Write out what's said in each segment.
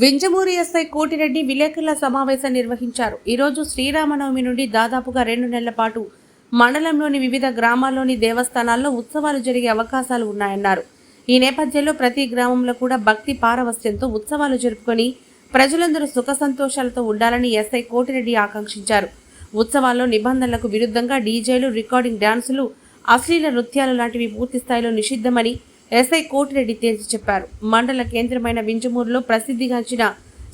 Vinjamuri SI Koti Reddy విలేకరుల సమావేశం నిర్వహించారు. ఈరోజు శ్రీరామనవమి నుండి దాదాపుగా రెండు నెలల పాటు మండలంలోని వివిధ గ్రామాల్లోని దేవస్థానాల్లో ఉత్సవాలు జరిగే అవకాశాలు ఉన్నాయన్నారు. ఈ నేపథ్యంలో ప్రతి గ్రామంలో కూడా భక్తి పారవస్యంతో ఉత్సవాలు జరుపుకొని ప్రజలందరూ సుఖ సంతోషాలతో ఉండాలని ఎస్ఐ కోటిరెడ్డి ఆకాంక్షించారు. ఉత్సవాల్లో నిబంధనలకు విరుద్ధంగా డీజేలు రికార్డింగ్ డ్యాన్సులు అశ్లీల నృత్యాలు లాంటివి పూర్తి స్థాయిలో నిషిద్ధమని ఎస్ఐ కోటిరెడ్డి తేల్చి చెప్పారు. మండల కేంద్రమైన వింజమూరులో ప్రసిద్ధిగాంచిన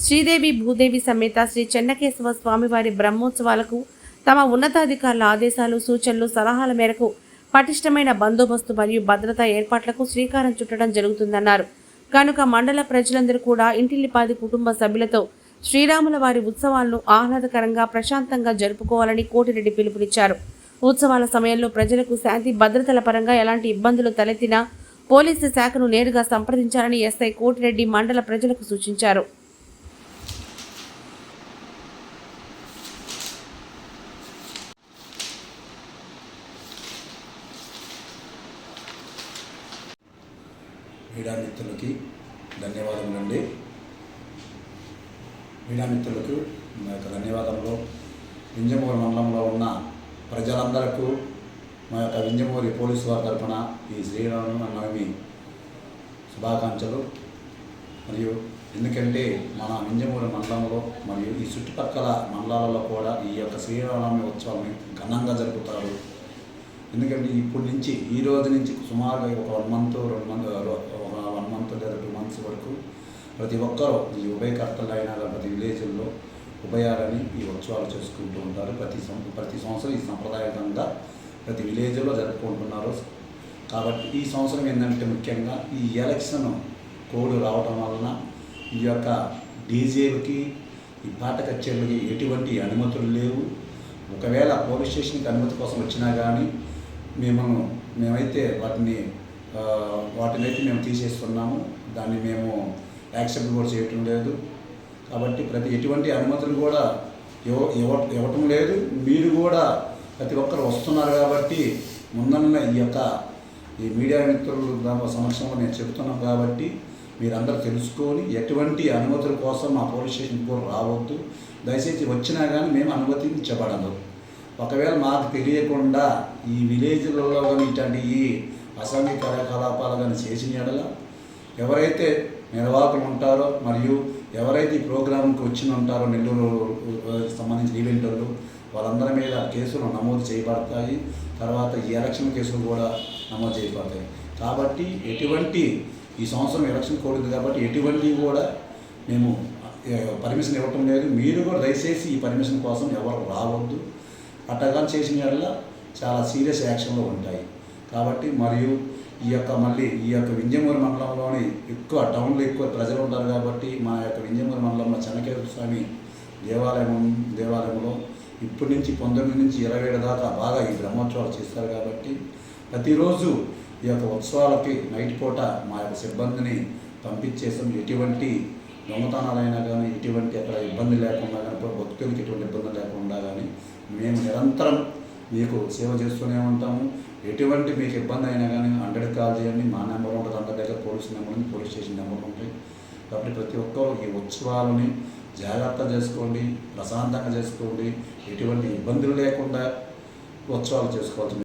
శ్రీదేవి భూదేవి సమేత శ్రీ చెన్నకేశవ స్వామివారి బ్రహ్మోత్సవాలకు తమ ఉన్నతాధికారుల ఆదేశాలు సూచనలు సలహాల మేరకు పటిష్టమైన బందోబస్తు మరియు భద్రతా ఏర్పాట్లకు శ్రీకారం చుట్టడం జరుగుతుందన్నారు. కనుక మండల ప్రజలందరూ కూడా ఇంటిల్లిపాది కుటుంబ సభ్యులతో శ్రీరాముల వారి ఉత్సవాలను ఆహ్లాదకరంగా ప్రశాంతంగా జరుపుకోవాలని కోటిరెడ్డి పిలుపునిచ్చారు. ఉత్సవాల సమయంలో ప్రజలకు శాంతి భద్రతల పరంగా ఎలాంటి ఇబ్బందులు తలెత్తినా పోలీసు శాఖను నేరుగా సంప్రదించాలని ఎస్ఐ కోటిరెడ్డి మండల ప్రజలకు సూచించారు. మీడియా మిత్రులకి ధన్యవాదములండి మీడియా మిత్రులకు యొక్క ధన్యవాదములు. నింజమూరు మండలంలో ఉన్న ప్రజలందరకు మా యొక్క వింజమూరి పోలీసు వారి తరఫున ఈ శ్రీరామనవమి శుభాకాంక్షలు. మరియు ఎందుకంటే మన వింజమూరి మండలంలో మరియు ఈ చుట్టుపక్కల మండలాలలో కూడా ఈ యొక్క శ్రీరామనవమి ఉత్సవాన్ని ఘనంగా జరుపుతారు. ఎందుకంటే ఇప్పటి నుంచి ఈ రోజు నుంచి సుమారుగా ఒక వన్ మంత్ రెండు మంత్ ఒక వన్ మంత్ లేదా టూ మంత్స్ వరకు ప్రతి ఒక్కరూ ఈ ఉభయకర్తలు అయినా ప్రతి విలేజ్ల్లో ఉభయాలని ఈ ఉత్సవాలు చేసుకుంటూ ఉంటారు. ప్రతి సం- ప్రతి సంవత్సరం ఈ సంప్రదాయకంగా ప్రతి విలేజ్లో జరుపుకుంటున్నారు. కాబట్టి ఈ సంవత్సరం ఏంటంటే ముఖ్యంగా ఈ ఎలక్షన్ కోడ్ రావటం వలన ఈ యొక్క డీజేలకి ఈ పాట కచేరీలకి ఎటువంటి అనుమతులు లేవు. ఒకవేళ పోలీస్ స్టేషన్కి అనుమతి కోసం వచ్చినా కానీ మేము మేమైతే వాటిని వాటిని వాటినైతే మేము తీసేస్తున్నాము. దాన్ని మేము యాక్సెప్ట్ కూడా చేయటం లేదు. కాబట్టి ప్రతి ఎటువంటి అనుమతులు కూడా ఇవ్వ ఇవ్వ- ఇవ్వటం లేదు. మీరు కూడా ప్రతి ఒక్కరు వస్తున్నారు కాబట్టి ముందన్న ఈ యొక్క ఈ మీడియా మిత్రులు సమక్షంలో నేను చెబుతున్నాం కాబట్టి మీరందరూ తెలుసుకొని ఎటువంటి అనుమతుల కోసం మా పోలీస్ స్టేషన్ కూడా రావద్దు. దయచేసి వచ్చినా కానీ మేము అనుమతించబడదు. ఒకవేళ మాకు తెలియకుండా ఈ విలేజ్లలో కానీ ఇట్లాంటి ఈ అసాంఘిక కార్యకలాపాలు కానీ చేసిన ఎడల ఎవరైతే నిర్వాహకులు ఉంటారో మరియు ఎవరైతే ఈ ప్రోగ్రాంకి వచ్చిన ఉంటారో నెల్లూరు సంబంధించిన ఈవెంట్ వాళ్ళు వాళ్ళందరి మీద కేసులు నమోదు చేయబడతాయి. తర్వాత ఈ ఎలక్షన్ కేసులు కూడా నమోదు చేయబడతాయి. కాబట్టి ఎటువంటి ఈ సంవత్సరం ఎలక్షన్ కోడింది కాబట్టి ఎటువంటి కూడా మేము పర్మిషన్ ఇవ్వటం లేదు. మీరు కూడా దయచేసి ఈ పర్మిషన్ కోసం ఎవరు రావద్దు. అట్టగాని చేసిన వల్ల చాలా సీరియస్ యాక్షన్లో ఉంటాయి. కాబట్టి మరియు ఈ యొక్క మళ్ళీ ఈ యొక్క వింజమూరి మండలంలోని ఎక్కువ టౌన్లో ఎక్కువ ప్రజలు ఉంటారు కాబట్టి మా యొక్క వింజమూరి మండలంలో చెన్నకేశ్వర స్వామి దేవాలయం దేవాలయంలో ఇప్పటి నుంచి పంతొమ్మిది నుంచి ఇరవై ఏడు దాకా బాగా ఈ బ్రహ్మోత్సవాలు చేస్తారు కాబట్టి ప్రతిరోజు ఈ యొక్క ఉత్సవాలకి నైట్ పూట మా యొక్క సిబ్బందిని పంపించేసాం ఎటువంటి దొంగతనాలైనా కానీ ఎటువంటి అక్కడ ఇబ్బంది లేకుండా కానీ భక్తులకి ఎటువంటి ఇబ్బంది లేకుండా కానీ మేము నిరంతరం మీకు సేవ చేస్తూనే ఉంటాము. ఎటువంటి మీకు ఇబ్బంది అయినా కానీ హండ్రెడ్ కాల్ చేయండి. మా నెంబర్ ఉంటుంది. అందరి దగ్గర పోలీస్ నెంబర్ ఉంది పోలీస్ స్టేషన్ నెంబర్ ఉంటాయి కాబట్టి ప్రతి ఒక్కరు ఈ ఉత్సవాలని జాగ్రత్త చేసుకోండి ప్రశాంతంగా చేసుకోండి. ఎటువంటి ఇబ్బందులు లేకుండా ఉత్సవాలు చేసుకోవాల్సింది